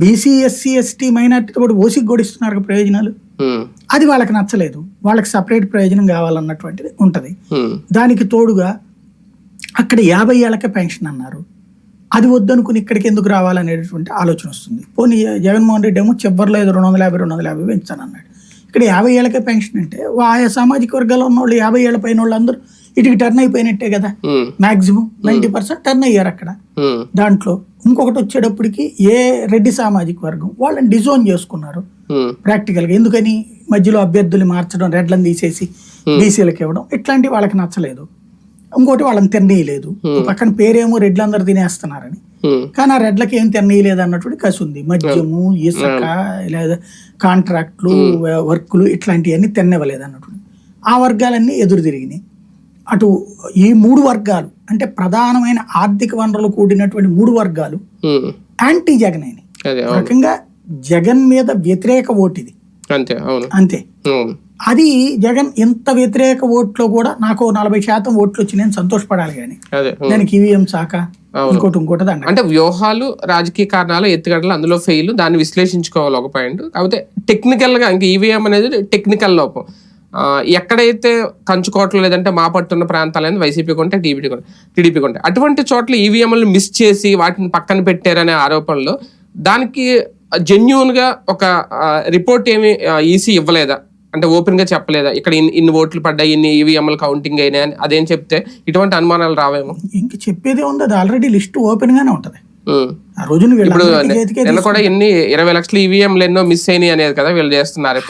BC SC ST మైనార్టీతో కూడా ఓసీకి కూడా ఇస్తున్నారు ప్రయోజనాలు? అది వాళ్ళకి నచ్చలేదు. వాళ్ళకి సపరేట్ ప్రయోజనం కావాలన్నటువంటిది ఉంటది. దానికి తోడుగా అక్కడ యాభై ఏళ్ళకే పెన్షన్ అన్నారు. అది వద్దనుకుని ఇక్కడికి ఎందుకు రావాలనేటువంటి ఆలోచన వస్తుంది. పోనీ జగన్మోహన్ రెడ్డి ఏమో చివరిలో ఏదో రెండు వందల యాభై రెండు వందల యాభై పెంచాను అన్నాడు ఇక్కడ యాభై ఏళ్ళకే పెన్షన్ అంటే ఆయా సామాజిక వర్గాల్లో ఉన్న వాళ్ళు యాభై ఏళ్ళ పైన వాళ్ళందరూ ఇటుకి టర్న్ అయిపోయినట్టే కదా. మాక్సిమం నైంటీ పర్సెంట్ టర్న్ అయ్యారు అక్కడ. దాంట్లో ఇంకొకటి వచ్చేటప్పటికి ఏ రెడ్డి సామాజిక వర్గం వాళ్ళని డిజోన్ చేసుకున్నారు. ఉమ్, ప్రాక్టికల్గా. ఎందుకని? మధ్యలో అభ్యర్థులు మార్చడం రెడ్లను తీసేసి బీసీలకు ఇవ్వడం ఇట్లాంటి వాళ్ళకి నచ్చలేదు. ఇంకోటి వాళ్ళని తిన్నీయలేదు పక్కన పేరేమో రెడ్లందరూ తినేస్తున్నారని. ఉమ్, కానీ ఆ రెడ్లకి ఏం తిన్నీయలేదు అన్నటువంటి కసి ఉంది. మద్యము ఇసుక లేదా కాంట్రాక్ట్లు వర్కులు ఇట్లాంటివన్నీ తిన్నవ్వలేదు అన్నటువంటి. ఆ వర్గాలన్నీ ఎదురు తిరిగినాయి. అటు ఈ మూడు వర్గాలు అంటే ప్రధానమైన ఆర్థిక వనరులు కూడినటువంటి మూడు వర్గాలు యాంటీ జగన్ అవును. రకంగా జగన్ మీద వ్యతిరేక ఓటు ఇది అంతే. అంతే అది జగన్ ఇంత వ్యతిరేక ఓట్లో కూడా నాకు నలభై శాతం ఓట్లు వచ్చి నేను సంతోషపడాలి కానీ. దానికి ఈవీఎం శాఖ ఇంకోటి ఇంకోటి దండ అంటే వ్యూహాలు రాజకీయ కారణాలు ఎత్తుగడలు అందులో ఫెయిల్ దాన్ని విశ్లేషించుకోవాలి ఒక పాయింట్ కాకపోతే టెక్నికల్గా ఇంకా ఈవీఎం అనేది టెక్నికల్ లోపం. ఎక్కడైతే కంచుకోవట్లు లేదంటే మా పట్టున్న ప్రాంతాలైన వైసీపీ కొంటే టీడీపీ కొంటే టీడీపీ కొంటే. అటువంటి చోట్ల ఈవీఎంలు మిస్ చేసి వాటిని పక్కన పెట్టారనే ఆరోపణలు దానికి జెన్యున్గా ఒక రిపోర్ట్ ఏమి ఈసీ ఇవ్వలేదా? అంటే ఓపెన్గా చెప్పలేదా? ఇక్కడ ఇన్ని ఇన్ని ఓట్లు పడ్డాయి ఇన్ని ఈవీఎంలు కౌంటింగ్ అయినాయి అని అదేం చెప్తే ఇటువంటి అనుమానాలు రావేమో? ఇంక చెప్పేదే ఉంది అది ఆల్రెడీ లిస్ట్ ఓపెన్ గానే ఉంటది. ఆ రోజున ఇప్పుడు నిన్న కూడా ఎన్ని ఇరవై లక్షల ఈవీఎంలు ఎన్నో మిస్ అయినాయి అనేది కదా వీళ్ళు చేస్తున్నారు